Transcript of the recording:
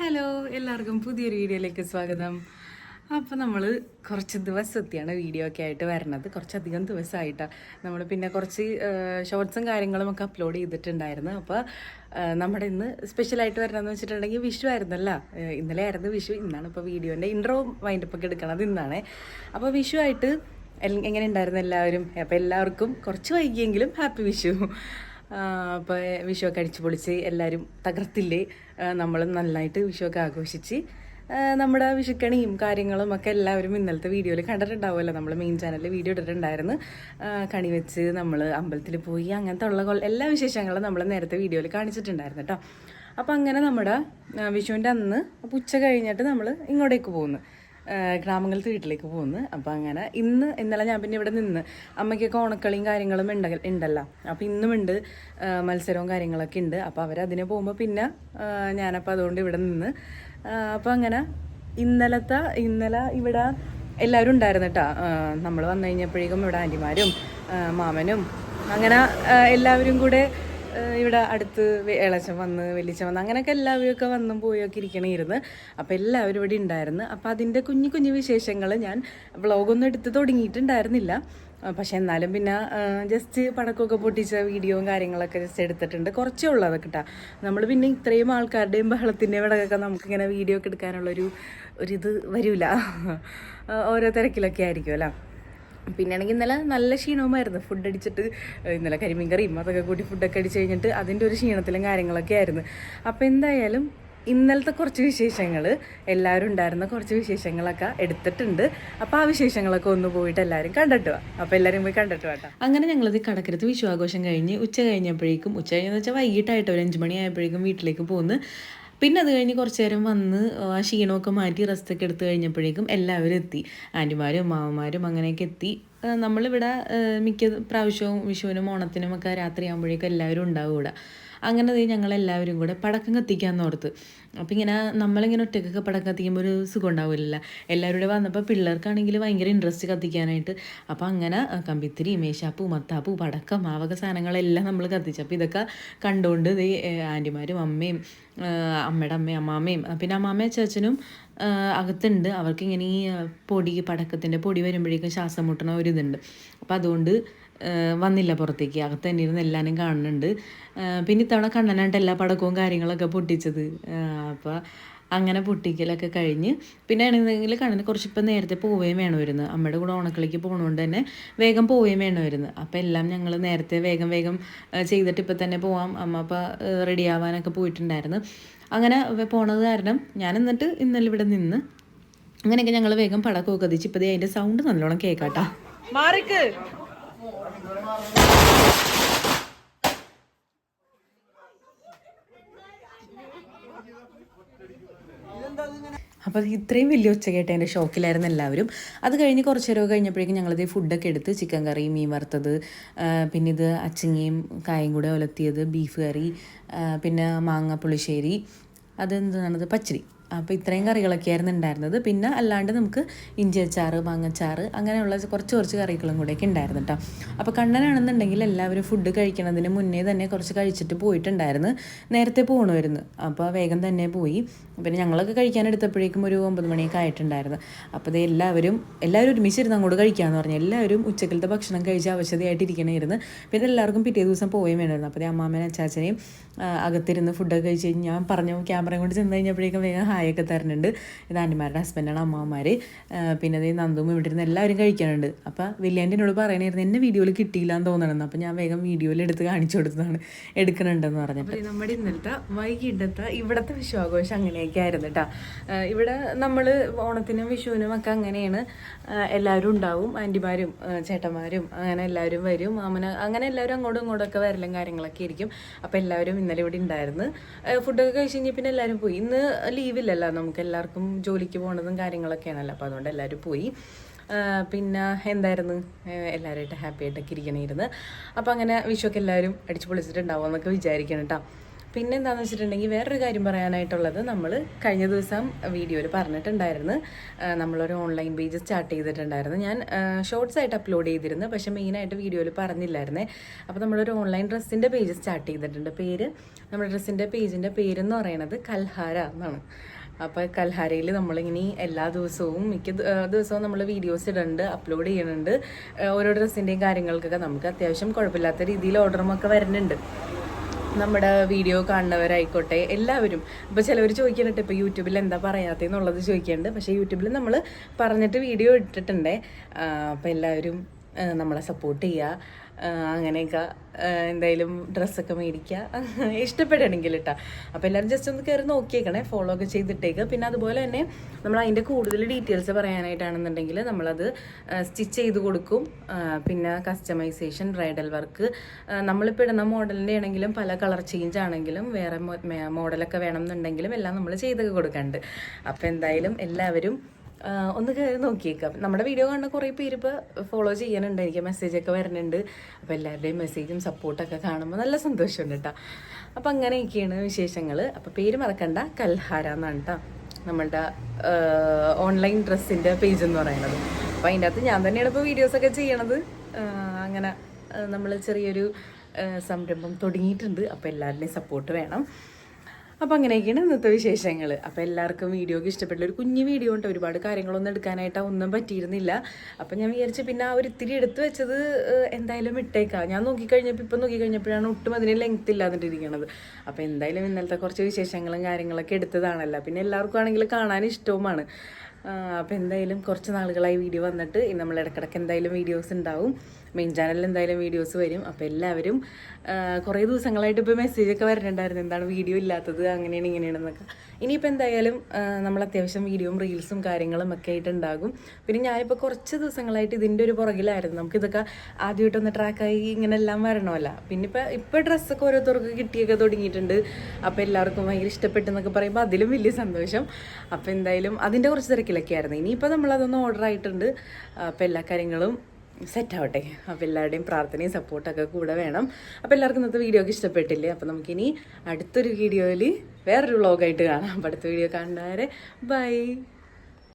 Hello എല്ലാവർക്കും പുതിയൊരു വീഡിയോയിലേക്ക് സ്വാഗതം. അപ്പോൾ നമ്മൾ കുറച്ച് ദിവസത്തെയാണ് വീഡിയോ ഒക്കെ ആയിട്ട് വരണത്. കുറച്ചധികം ദിവസമായിട്ടാണ് നമ്മൾ പിന്നെ കുറച്ച് ഷോർട്സും കാര്യങ്ങളും ഒക്കെ അപ്ലോഡ് ചെയ്തിട്ടുണ്ടായിരുന്നു. അപ്പോൾ നമ്മുടെ ഇന്ന് സ്പെഷ്യലായിട്ട് വരണമെന്ന് വെച്ചിട്ടുണ്ടെങ്കിൽ വിഷു ആയിരുന്നല്ല. ഇന്നലെ ആയിരുന്നു വിഷു. ഇന്നാണ് ഇപ്പോൾ വീഡിയോന്റെ ഇൻട്രോ വൈൻഡപ്പ് ഒക്കെ എടുക്കണത് ഇന്നാണ്. അപ്പോൾ വിഷു ആയിട്ട് എങ്ങനെ ഉണ്ടായിരുന്നു എല്ലാവരും? അപ്പോൾ എല്ലാവർക്കും കുറച്ച് വൈകിയെങ്കിലും ഹാപ്പി വിഷു. അപ്പോൾ വിഷുവൊക്കെ അടിച്ചു പൊളിച്ച് എല്ലാവരും തകർത്തില്ലേ? നമ്മൾ നന്നായിട്ട് വിഷുവൊക്കെ ആഘോഷിച്ച് നമ്മുടെ വിഷുക്കണിയും കാര്യങ്ങളും ഒക്കെ എല്ലാവരും ഇന്നലത്തെ വീഡിയോയിൽ കണ്ടിട്ടുണ്ടാവുമല്ലോ. നമ്മൾ മെയിൻ ചാനലിൽ വീഡിയോ ഇട്ടിട്ടുണ്ടായിരുന്നു. കണി വെച്ച് നമ്മൾ അമ്പലത്തിൽ പോയി അങ്ങനത്തെ ഉള്ള എല്ലാ വിശേഷങ്ങളും നമ്മൾ നേരത്തെ വീഡിയോയിൽ കാണിച്ചിട്ടുണ്ടായിരുന്നു കേട്ടോ അപ്പോൾ അങ്ങനെ നമ്മുടെ വിഷുവിന്റെ അന്ന് ഉച്ച കഴിഞ്ഞിട്ട് നമ്മൾ ഇങ്ങോട്ടേക്ക് പോകുന്നു. ഗ്രാമങ്ങളത്തെ വീട്ടിലേക്ക് പോകുന്നു. അപ്പോൾ അങ്ങനെ ഇന്ന് ഇന്നലെ ഞാൻ പിന്നെ ഇവിടെ നിന്ന് അമ്മയ്ക്കൊക്കെ ഓണക്കളിയും കാര്യങ്ങളും ഉണ്ട ഉണ്ടല്ലോ. ഇന്നും ഉണ്ട് മത്സരവും കാര്യങ്ങളൊക്കെ ഉണ്ട്. അപ്പോൾ അവരതിനെ പോകുമ്പോൾ പിന്നെ ഞാനപ്പോൾ അതുകൊണ്ട് ഇവിടെ നിന്ന് അപ്പോൾ അങ്ങനെ ഇന്നലത്തെ ഇന്നലെ ഇവിടെ എല്ലാവരും ഉണ്ടായിരുന്നു കേട്ടോ നമ്മൾ വന്നു കഴിഞ്ഞപ്പോഴേക്കും ഇവിടെ ആന്റിമാരും മാമനും അങ്ങനെ എല്ലാവരും കൂടെ ഇവിടെ അടുത്ത് ഇളച്ചം വന്ന് വെളിച്ചം വന്ന് അങ്ങനെയൊക്കെ എല്ലാവരും ഒക്കെ വന്നും പോയൊക്കെ ഇരിക്കണമായിരുന്നു അപ്പോൾ എല്ലാവരും ഇവിടെ ഉണ്ടായിരുന്നു. അപ്പോൾ അതിന്റെ കുഞ്ഞു കുഞ്ഞു വിശേഷങ്ങൾ ഞാൻ വ്ളോഗൊന്നും എടുത്ത് തുടങ്ങിയിട്ടുണ്ടായിരുന്നില്ല. പക്ഷെ എന്നാലും പിന്നെ ജസ്റ്റ് പടക്കമൊക്കെ പൊട്ടിച്ച വീഡിയോയും കാര്യങ്ങളൊക്കെ ജസ്റ്റ് എടുത്തിട്ടുണ്ട്. കുറച്ചേ ഉള്ളൂ അതൊക്കെ കേട്ടോ നമ്മൾ പിന്നെ ഇത്രയും ആൾക്കാരുടെയും ബഹളത്തിന്റെയും ഇടകൊക്കെ നമുക്കിങ്ങനെ വീഡിയോ ഒക്കെ എടുക്കാനുള്ളൊരു ഒരിത് വരില്ല ഓരോ തിരക്കിലൊക്കെ ആയിരിക്കുമല്ലോ പിന്നെ ആണെങ്കിൽ ഇന്നലെ നല്ല ക്ഷീണവുമായിരുന്നു. ഫുഡ് അടിച്ചിട്ട് ഇന്നലെ കരിമീൻ കറിയും അതൊക്കെ കൂട്ടി ഫുഡൊക്കെ അടിച്ച് കഴിഞ്ഞിട്ട് അതിന്റെ ഒരു ക്ഷീണത്തിലും കാര്യങ്ങളൊക്കെ ആയിരുന്നു. അപ്പോൾ എന്തായാലും ഇന്നലത്തെ കുറച്ച് വിശേഷങ്ങൾ എല്ലാവരും ഉണ്ടായിരുന്ന കുറച്ച് വിശേഷങ്ങളൊക്കെ എടുത്തിട്ടുണ്ട്. അപ്പോൾ ആ വിശേഷങ്ങളൊക്കെ ഒന്ന് പോയിട്ട് എല്ലാവരും കണ്ടിട്ട് വാ. അപ്പോൾ എല്ലാവരും പോയി കണ്ടിട്ട് വാട്ടാ അങ്ങനെ ഞങ്ങളത് കടക്കരത്ത് വിശ്വാഘോഷം കഴിഞ്ഞ് ഉച്ച കഴിഞ്ഞപ്പോഴേക്കും ഉച്ച കഴിഞ്ഞെന്ന് വെച്ചാൽ വൈകിട്ടായിട്ട് ഒരു അഞ്ച് മണി ആയപ്പോഴേക്കും വീട്ടിലേക്ക് പോന്ന്. പിന്നെ അത് കഴിഞ്ഞ് കുറച്ച് നേരം വന്ന് ആ ക്ഷീണമൊക്കെ മാറ്റി റെസ്റ്റൊക്കെ എടുത്തു കഴിഞ്ഞപ്പോഴേക്കും എല്ലാവരും എത്തി. ആന്റിമാരും മാമന്മാരും അങ്ങനെയൊക്കെ എത്തി. നമ്മളിവിടെ മിക്ക പ്രാവശ്യവും വിഷുവിനും ഓണത്തിനും ഒക്കെ രാത്രിയാകുമ്പോഴേക്കും എല്ലാവരും ഉണ്ടാവും ഇവിടെ. അങ്ങനെ ദേ ഞങ്ങൾ എല്ലാവരും കൂടെ പടക്കം കത്തിക്കാമെന്ന് ഓർത്ത്. അപ്പം ഇങ്ങനെ നമ്മളിങ്ങനെ ഒറ്റക്കൊക്കെ പടക്കം കത്തിക്കുമ്പോൾ ഒരു സുഖം ഉണ്ടാവില്ല എല്ലാവരും കൂടെ വന്നപ്പോൾ പിള്ളേർക്കാണെങ്കിൽ ഭയങ്കര ഇൻട്രസ്റ്റ് കത്തിക്കാനായിട്ട്. അപ്പം അങ്ങനെ കമ്പിത്തിരി മേശാപ്പ് മത്താപ്പ് പടക്കം ആ വക സാധനങ്ങളെല്ലാം നമ്മൾ കത്തിച്ചു. അപ്പോൾ ഇതൊക്കെ കണ്ടുകൊണ്ട് ഈ ആന്റിമാരും അമ്മയും അമ്മയുടെ അമ്മയും അമ്മാമ്മയും പിന്നെ അമ്മാമ്മയും ചേച്ചനും ആ, അകത്തുണ്ട്. അവർക്ക് ഇങ്ങനെ ഈ പൊടി പടക്കത്തിന്റെ പൊടി വരുമ്പോഴേക്കും ശ്വാസം മുട്ടണ ഒരു ഇതുണ്ട്. അപ്പം അതുകൊണ്ട് വന്നില്ല പുറത്തേക്ക്. അകത്ത് തന്നെ ഇരുന്ന് എല്ലാവരും കാണുന്നുണ്ട്. പിന്നെ ഇത്തവണ കണ്ണനായിട്ട് എല്ലാ പടക്കവും കാര്യങ്ങളൊക്കെ പൊട്ടിച്ചത്. അപ്പോൾ അങ്ങനെ പൊട്ടിക്കലൊക്കെ കഴിഞ്ഞ് പിന്നെ ആണെന്നുണ്ടെങ്കിൽ കണ്ണന് കുറച്ചിപ്പോൾ നേരത്തെ പോവുകയും വേണമായിരുന്നു. അമ്മയുടെ കൂടെ ഓണക്കളിക്ക് പോകണോണ്ട് തന്നെ വേഗം പോവുകയും വേണമായിരുന്നു. അപ്പോൾ എല്ലാം ഞങ്ങൾ നേരത്തെ വേഗം വേഗം ചെയ്തിട്ട് ഇപ്പം തന്നെ പോവാം. അമ്മ അപ്പോൾ റെഡി ആവാനൊക്കെ പോയിട്ടുണ്ടായിരുന്നു. അങ്ങനെ പോണത് കാരണം ഞാൻ എന്നിട്ട് ഇന്നലെ ഇവിടെ നിന്ന് അങ്ങനെയൊക്കെ ഞങ്ങൾ വേഗം പടക്കമൊക്കെ കത്തിച്ച് ഇപ്പം അതിന്റെ സൗണ്ട് നല്ലോണം കേൾക്കാട്ടാ. മാറിക്ക്. അപ്പോൾ ഇത്രയും വലിയ ഒച്ച കേട്ട എന്റെ ഷോക്കിലായിരുന്നു എല്ലാവരും. അത് കഴിഞ്ഞ് കുറച്ച് നേരം കഴിഞ്ഞപ്പോഴേക്കും ഞങ്ങളിത് ഫുഡൊക്കെ എടുത്ത് ചിക്കൻ കറി മീൻ വറുത്തത് പിന്നെ ഇത് അച്ചിങ്ങയും കായും കൂടെ ഒലത്തിയത് ബീഫ് കറി പിന്നെ മാങ്ങ പുളിശ്ശേരി അതെന്താണത്? പച്ചരി അപ്പോൾ ഇത്രയും കറികളൊക്കെയായിരുന്നു ഉണ്ടായിരുന്നത്. പിന്നെ അല്ലാണ്ട് നമുക്ക് ഇഞ്ചി അച്ചാറ് മാങ്ങച്ചാറ് അങ്ങനെയുള്ള കുറച്ച് കുറച്ച് കറികളും കൂടെയൊക്കെ ഉണ്ടായിരുന്നു കേട്ടോ അപ്പോൾ കണ്ണനാണെന്നുണ്ടെങ്കിൽ എല്ലാവരും ഫുഡ് കഴിക്കണതിന് മുന്നേ തന്നെ കുറച്ച് കഴിച്ചിട്ട് പോയിട്ടുണ്ടായിരുന്നു. നേരത്തെ പോകണമായിരുന്നു അപ്പോൾ വേഗം തന്നെ പോയി. പിന്നെ ഞങ്ങളൊക്കെ കഴിക്കാനെടുത്തപ്പോഴേക്കും ഒരു ഒമ്പത് മണിയൊക്കെ ആയിട്ടുണ്ടായിരുന്നു. അപ്പോൾ ഇത് എല്ലാവരും എല്ലാവരും ഒരുമിച്ചിരുന്ന് അങ്ങോട്ട് കഴിക്കാമെന്ന് പറഞ്ഞു. എല്ലാവരും ഉച്ചക്കലത്തെ ഭക്ഷണം കഴിച്ച് അവശതയായിട്ടിരിക്കണമായിരുന്നു പിന്നെ എല്ലാവർക്കും പിറ്റേ ദിവസം പോവുകയും വേണമായിരുന്നു. അപ്പോൾ അമ്മാമ്മേനെ അച്ചാച്ചനെയും അകത്തിരുന്ന് ഫുഡൊക്കെ കഴിച്ച് കഴിഞ്ഞ് ഞാൻ പറഞ്ഞു ക്യാമറയും കൊണ്ട് ചെന്ന് കഴിഞ്ഞപ്പോഴേക്കും വേഗം ഹായൊക്കെ തരുന്നുണ്ട്. ഇത് ആന്റിമാരുടെ ഹസ്ബൻഡാണ് അമ്മമാർ പിന്നെ അതേ നന്ദും ഇവിടെ ഇരുന്ന് എല്ലാവരും കഴിക്കാനുണ്ട്. അപ്പോൾ വലിയാന്റെ എന്നോട് പറയണായിരുന്നു എന്നെ വീഡിയോയിൽ കിട്ടിയില്ല എന്ന് തോന്നണമെന്ന് അപ്പോൾ ഞാൻ വേഗം വീഡിയോയിൽ എടുത്ത് കാണിച്ചു കൊടുത്തതാണ് എടുക്കണുണ്ടെന്ന് പറഞ്ഞിട്ട് നമ്മുടെ ഇന്നലത്തെ വൈകിട്ടത്തെ ഇവിടുത്തെ വിശ്വാഘോഷം അങ്ങനെയൊക്കെ ആയിരുന്നു കേട്ടോ ഇവിടെ നമ്മൾ ഓണത്തിനും വിഷുവിനും ഒക്കെ അങ്ങനെയാണ് എല്ലാവരും ഉണ്ടാവും. ആന്റിമാരും ചേട്ടന്മാരും അങ്ങനെ എല്ലാവരും വരും. മാമന അങ്ങനെ എല്ലാവരും അങ്ങോട്ടും ഇങ്ങോട്ടും ഒക്കെ വരലും കാര്യങ്ങളൊക്കെ ആയിരിക്കും. അപ്പോൾ എല്ലാവരും ഇന്നലെ ഇവിടെ ഉണ്ടായിരുന്നു. ഫുഡൊക്കെ കഴിച്ച് കഴിഞ്ഞാൽ പിന്നെ എല്ലാവരും പോയി. ഇന്ന് ലീവില്ലല്ലോ നമുക്ക് എല്ലാവർക്കും ജോലിക്ക് പോണതും കാര്യങ്ങളൊക്കെയാണല്ലോ. അപ്പോൾ അതുകൊണ്ട് എല്ലാവരും പോയി. പിന്നെ എന്തായിരുന്നു? എല്ലാവരുമായിട്ട് ഹാപ്പി ആയിട്ടൊക്കെ ഇരിക്കണമായിരുന്നു അപ്പോൾ അങ്ങനെ വിഷുവൊക്കെ എല്ലാവരും അടിച്ചു പൊളിച്ചിട്ടുണ്ടാവും എന്നൊക്കെ വിചാരിക്കണം കേട്ടോ പിന്നെ എന്താണെന്ന് വെച്ചിട്ടുണ്ടെങ്കിൽ വേറൊരു കാര്യം പറയാനായിട്ടുള്ളത് നമ്മൾ കഴിഞ്ഞ ദിവസം വീഡിയോയിൽ പറഞ്ഞിട്ടുണ്ടായിരുന്നു. നമ്മളൊരു ഓൺലൈൻ പേജ് സ്റ്റാർട്ട് ചെയ്തിട്ടുണ്ടായിരുന്നു. ഞാൻ ഷോർട്സ് ആയിട്ട് അപ്ലോഡ് ചെയ്തിരുന്നു. പക്ഷേ മെയിനായിട്ട് വീഡിയോയിൽ പറഞ്ഞില്ലായിരുന്നേ. അപ്പോൾ നമ്മളൊരു ഓൺലൈൻ ഡ്രസ്സിന്റെ പേജ് സ്റ്റാർട്ട് ചെയ്തിട്ടുണ്ട്. പേര് നമ്മുടെ ഡ്രസ്സിന്റെ പേജിന്റെ പേരെന്ന് പറയണത് കൽഹാര എന്നാണ്. അപ്പോൾ കൽഹാരയിൽ നമ്മളിങ്ങനെ എല്ലാ ദിവസവും മിക്ക ദിവസവും നമ്മൾ വീഡിയോസ് ഇടുന്നുണ്ട് അപ്ലോഡ് ചെയ്യുന്നുണ്ട് ഓരോ ഡ്രസ്സിന്റെയും കാര്യങ്ങൾക്കൊക്കെ നമുക്ക് അത്യാവശ്യം കുഴപ്പമില്ലാത്ത രീതിയിൽ ഓർഡറും ഒക്കെ വരുന്നുണ്ട്. നമ്മുടെ വീഡിയോ കാണുന്നവരായിക്കോട്ടെ എല്ലാവരും. ഇപ്പോൾ ചിലവർ ചോദിക്കുന്നുണ്ട് ഇപ്പോൾ യൂട്യൂബിൽ എന്താ പറയാത്തതെന്നുള്ളത് ചോദിക്കുന്നുണ്ട്. പക്ഷേ യൂട്യൂബിൽ നമ്മൾ പറഞ്ഞിട്ട് വീഡിയോ ഇട്ടിട്ടുണ്ടേ. അപ്പോൾ എല്ലാവരും നമ്മളെ സപ്പോർട്ട് ചെയ്യുക. അങ്ങനെയൊക്കെ എന്തായാലും ഡ്രസ്സൊക്കെ മേടിക്കുക ഇഷ്ടപ്പെടണമെങ്കിൽ കേട്ടോ അപ്പോൾ എല്ലാവരും ജസ്റ്റ് ഒന്ന് കയറി നോക്കിയേക്കണേ ഫോളോ ഒക്കെ ചെയ്തിട്ടേക്ക്. പിന്നെ അതുപോലെ തന്നെ നമ്മൾ അതിന്റെ കൂടുതൽ ഡീറ്റെയിൽസ് പറയാനായിട്ടാണെന്നുണ്ടെങ്കിൽ നമ്മളത് സ്റ്റിച്ച് ചെയ്ത് കൊടുക്കും. പിന്നെ കസ്റ്റമൈസേഷൻ ബ്രൈഡൽ വർക്ക് നമ്മളിപ്പോൾ ഇടുന്ന മോഡലിന്റെ ആണെങ്കിലും പല കളർ ചേഞ്ച് ആണെങ്കിലും വേറെ മോഡലൊക്കെ വേണം എന്നുണ്ടെങ്കിലും എല്ലാം നമ്മൾ ചെയ്തൊക്കെ കൊടുക്കുന്നുണ്ട് അപ്പോൾ എന്തായാലും എല്ലാവരും ഒന്ന് കയറി നോക്കിയേക്കാം. നമ്മുടെ വീഡിയോ കാണുന്ന കുറേ പേര് ഇപ്പോൾ ഫോളോ ചെയ്യാനുണ്ട്. എനിക്ക് മെസ്സേജൊക്കെ വരുന്നുണ്ട്. അപ്പോൾ എല്ലാവരുടെയും മെസ്സേജും സപ്പോർട്ടൊക്കെ കാണുമ്പോൾ നല്ല സന്തോഷമുണ്ട് കേട്ടോ അപ്പോൾ അങ്ങനെയൊക്കെയാണ് വിശേഷങ്ങൾ അപ്പോൾ പേര് മറക്കണ്ട. കൽഹാര എന്നാണ് കേട്ടോ നമ്മളുടെ ഓൺലൈൻ ഡ്രസ്സിന്റെ പേജ് എന്ന് പറയുന്നത്. അപ്പോൾ അതിന്റെ അകത്ത് ഞാൻ തന്നെയാണ് ഇപ്പോൾ വീഡിയോസൊക്കെ ചെയ്യണത്. അങ്ങനെ നമ്മൾ ചെറിയൊരു സംരംഭം തുടങ്ങിയിട്ടുണ്ട്. അപ്പോൾ എല്ലാവരുടെയും സപ്പോർട്ട് വേണം. അപ്പോൾ അങ്ങനെയൊക്കെയാണ് ഇന്നത്തെ വിശേഷങ്ങൾ അപ്പോൾ എല്ലാവർക്കും വീഡിയോക്ക് ഇഷ്ടപ്പെട്ട ഒരു കുഞ്ഞു വീഡിയോ ഉണ്ട്. ഒരുപാട് കാര്യങ്ങളൊന്നും എടുക്കാനായിട്ട് ഒന്നും പറ്റിയിരുന്നില്ല. അപ്പോൾ ഞാൻ വിചാരിച്ചു പിന്നെ ആ ഒരു ഇത്തിരി എടുത്തു വെച്ചത് എന്തായാലും ഇട്ടേക്കാം ഞാൻ നോക്കിക്കഴിഞ്ഞപ്പോൾ ഇപ്പം നോക്കിക്കഴിഞ്ഞപ്പോഴാണ് ഒട്ടും അതിന് ലെങ്ത് ഇല്ലാതിട്ടിരിക്കണത്. അപ്പോൾ എന്തായാലും ഇന്നലത്തെ കുറച്ച് വിശേഷങ്ങളും കാര്യങ്ങളൊക്കെ എടുത്തതാണല്ലോ. പിന്നെ എല്ലാവർക്കും ആണെങ്കിൽ കാണാൻ ഇഷ്ടവുമാണ്. അപ്പോൾ എന്തായാലും കുറച്ച് നാളുകളായി വീഡിയോ വന്നിട്ട് നമ്മൾ ഇടക്കിടക്ക് എന്തായാലും വീഡിയോസ് ഉണ്ടാവും. മെയിൻ ചാനലിൽ എന്തായാലും വീഡിയോസ് വരും. അപ്പോൾ എല്ലാവരും കുറേ ദിവസങ്ങളായിട്ട് ഇപ്പോൾ മെസ്സേജൊക്കെ വരുന്നുണ്ടായിരുന്നു എന്താണ് വീഡിയോ ഇല്ലാത്തത്? അങ്ങനെയാണ് ഇങ്ങനെയാണെന്നൊക്കെ ഇനിയിപ്പോൾ എന്തായാലും നമ്മൾ അത്യാവശ്യം വീഡിയോയും റീൽസും കാര്യങ്ങളും ഒക്കെ ആയിട്ടുണ്ടാകും പിന്നെ ഞാനിപ്പോൾ കുറച്ച് ദിവസങ്ങളായിട്ട് ഇതിന്റെ ഒരു പുറകിലായിരുന്നു. നമുക്കിതൊക്കെ ആദ്യമായിട്ടൊന്ന് ട്രാക്കായി ഇങ്ങനെ എല്ലാം വരണമല്ല. പിന്നെ ഇപ്പോൾ ഇപ്പോൾ ഡ്രസ്സൊക്കെ ഓരോരുത്തർക്ക് കിട്ടിയൊക്കെ തുടങ്ങിയിട്ടുണ്ട്. അപ്പോൾ എല്ലാവർക്കും ഭയങ്കര ഇഷ്ടപ്പെട്ടെന്നൊക്കെ പറയുമ്പോൾ അതിലും വലിയ സന്തോഷം. അപ്പോൾ എന്തായാലും അതിന്റെ കുറച്ച് തിരക്കിലൊക്കെ ആയിരുന്നു ഇനിയിപ്പോൾ നമ്മളതൊന്ന് ഓർഡർ ആയിട്ടുണ്ട്. അപ്പോൾ എല്ലാ കാര്യങ്ങളും സെറ്റ് ആവട്ടെ. അപ്പോൾ എല്ലാവരുടെയും പ്രാർത്ഥനയും സപ്പോർട്ടൊക്കെ കൂടെ വേണം. അപ്പോൾ എല്ലാവർക്കും ഇന്നത്തെ വീഡിയോ ഒക്കെ ഇഷ്ടപ്പെട്ടില്ലേ? അപ്പോൾ നമുക്കിനി അടുത്തൊരു വീഡിയോയിൽ വേറൊരു വ്ളോഗായിട്ട് കാണാം. അപ്പോൾ അടുത്ത വീഡിയോ കാണുന്നവരെ ബൈ